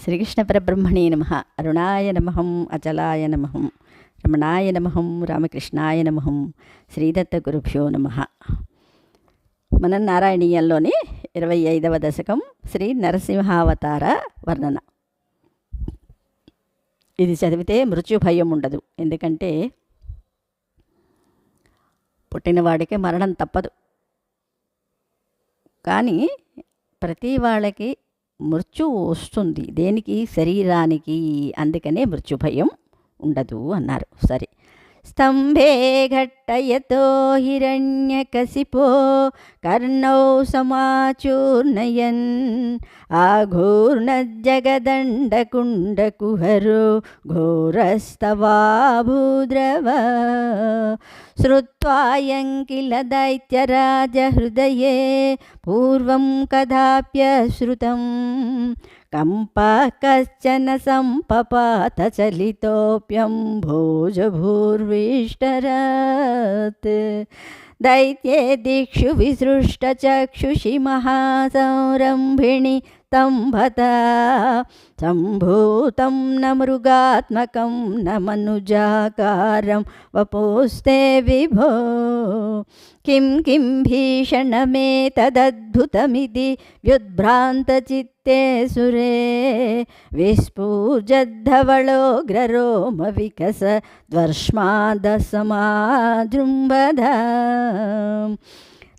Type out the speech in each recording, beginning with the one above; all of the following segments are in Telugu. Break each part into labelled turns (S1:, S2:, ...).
S1: శ్రీకృష్ణ పరబ్రహ్మణే నమ. అరుణాయ నమహం అచలాయ నమహం రమణాయ నమహం రామకృష్ణాయ నమహం శ్రీదత్త గురుభ్యో నమ. మన నారాయణీయంలోని ఇరవై ఐదవ దశకం శ్రీ నరసింహావతార వర్ణన. ఇది చదివితే మృత్యు భయం ఉండదు. ఎందుకంటే పుట్టినవాడికి మరణం తప్పదు. కానీ ప్రతి వాళ్ళకి మృత్యు వస్తుంది. దేనికి? శరీరానికి. అందుకనే మృత్యు భయం ఉండదు అన్నారు. సరే. स्तम्भे घट्टयतो हिरण्यकशिपो कर्णौ समाचूर्णयन् आघूर्णज्जगदण्डकुण्डकुहरो घोरस्तवाभूद्रव श्रुत्वायं किल दैत्यराजहृदये पूर्वं कदाप्यश्रुतम् कम्पः कश्चन सम्पपातचलितोऽप्यं भोजभूर्विष्टरत् दैत्ये दिक्षु विसृष्टचक्षुषि महासंरम्भिणि तं सम्भूतं न मृगात्मकं न मनुजाकारं वपोस्ते विभो కిం కిం భీషణమే తదద్భుతమిది వ్యుద్భ్రాంతచిత్తే సురే విస్ఫూజద్ధవళోగ్రరోమ వికస ద్వర్ష్మాదసమాజృంభధ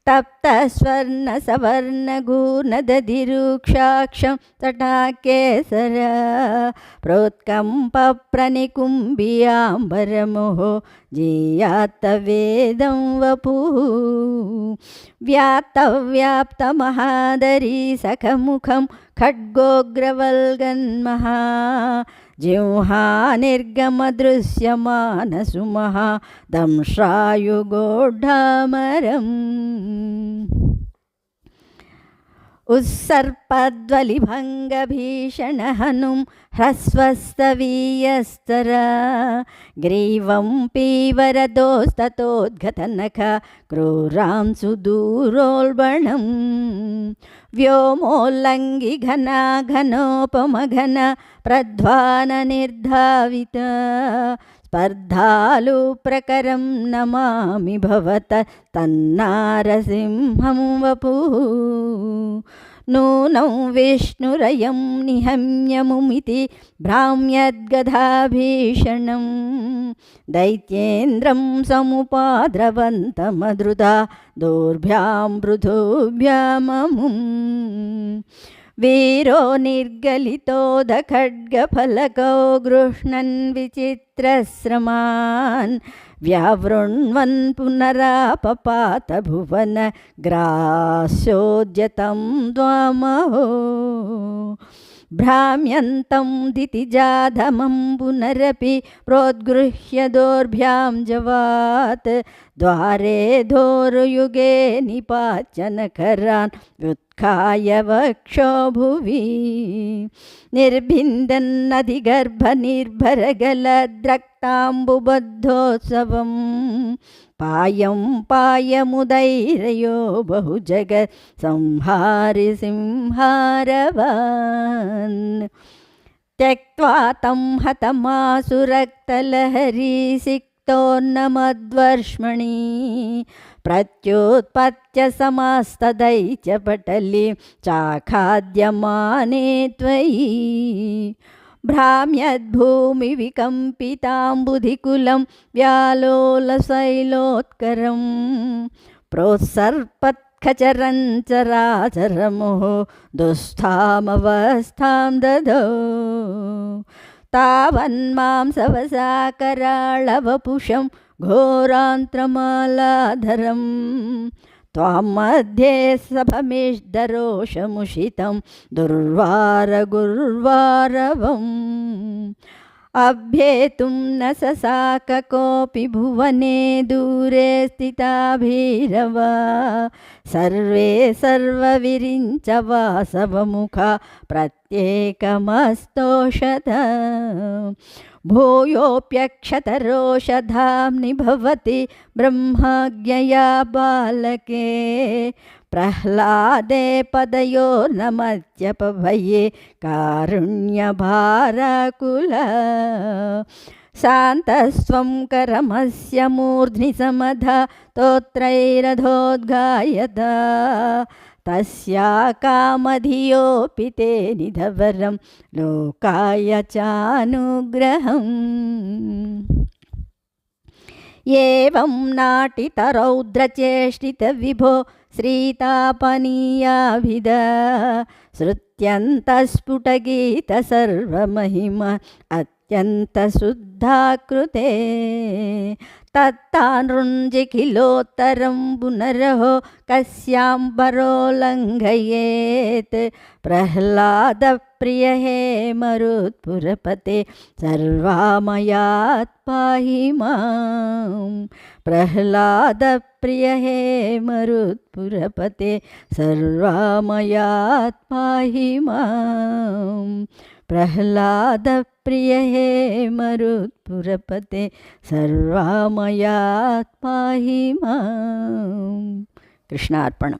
S1: तप्तस्वर्णसवर्णगूर्णदधिरूक्षाक्षं तटाकेसर प्रोत्कम्पप्रनिकुम्बियाम्बरमोहो जीयात्तवेदं वपुः व्याप्तव्याप्तमहादरी सखमुखं ఖడ్గోగ్రవల్గన్మహ జింహానిర్గమదృశ్యమానసుమహ దంశ్రాయుగోఢామరం उत्सर्पद्वलिभङ्गभीषणहनुं ह्रस्वस्तवीयस्तर। ग्रीवं पीवरदोस्ततोद्गतनख क्रूरां सुदूरोल्बणं व्योमोल्लङ्घि घना घनोपमघन प्रध्वाननिर्धावित। స్పర్ధాలు ప్రకరం నమామి భవత తన్నారసింహం వపు నూనం విష్ణురయం నిహమ్యముమితి భ్రామ్యద్గధాభీషణం దైత్యేంద్రం సముపాద్రవంతమధృత దూర్భ్యాం మృదుభ్యామము वीरो निर्गलितोदखड्गफलकौ गृह्णन् विचित्रश्रमान् व्यावृण्वन् पुनरापपात भुवन ग्रास्योद्यतं द्वामहो भ्राम्यन्तं दितिजाधमं पुनरपि प्रोद्गृह्य दोर्भ्यां जवात्। द्वारे धोरुयुगे निपाचनकरान् उत्खाय वक्षो भुवि। निर्भिन्दन्नधिगर्भनिर्भरगलद्रक्ताम्बुबद्धोत्सवं पायं पायमुदैरयो बहु जगत् संहारि सिंहारवान् त्यक्त्वा तं हतमासुरक्तलहरीसिक्तोन्नमद्वर्ष्मणि प्रत्युत्पत्य समास्तदैत्य पटलि चाखाद्यमाने त्वयि भ्राम्यद्भूमिविकम्पिताम्बुधिकुलं व्यालोलशैलोत्करं प्रोत्सर्पत्खचरञ्चराचरमुः दुःस्थामवस्थां ददौ तावन्मां सवसा कराळवपुषं घोरान्त्रमालाधरं त्वां मध्ये सभमिष्दरोषमुषितं दुर्वारगुर्वारवम् अभ्येतुं न ससाक कोऽपि भुवने दूरे स्थिता भीरवा सर्वे सर्वविरिञ्च वासवमुखा प्रत्येकमस्तोषध। भूयोऽप्यक्षतरोषधां निभवति ब्रह्माज्ञया बालके। प्रह्लादे पदयो नमत्यपभये कारुण्यभाराकुल। शान्तस्त्वं करमस्य मूर्ध्नि समधा स्तोत्रैरधोद्गायत तस्या कामधियोऽपि ते निधवरं, लोकाय चानुग्रहम्। ఏం నాటితరౌద్రచేష్టిత విభో శ్రీతాపనీయాభిద శృత్యంతస్ఫుటగీత సర్వమహిమ అత్యంత శుద్ధాకృతే. तत्तानृञ्जिखिलोत्तरं पुनरहो कस्यां परो लङ्घयेत् प्रह्लादप्रिय हे मरुत्पुरपते सर्वामयात् पाहि मां प्रह्लादप्रिय हे मरुत्पुरपते सर्वामयात् पाहि मां प्रह्लादप्रिय हे मरुत्पुरपते सर्वामयात्मा ही माँ कृष्णार्पणम्।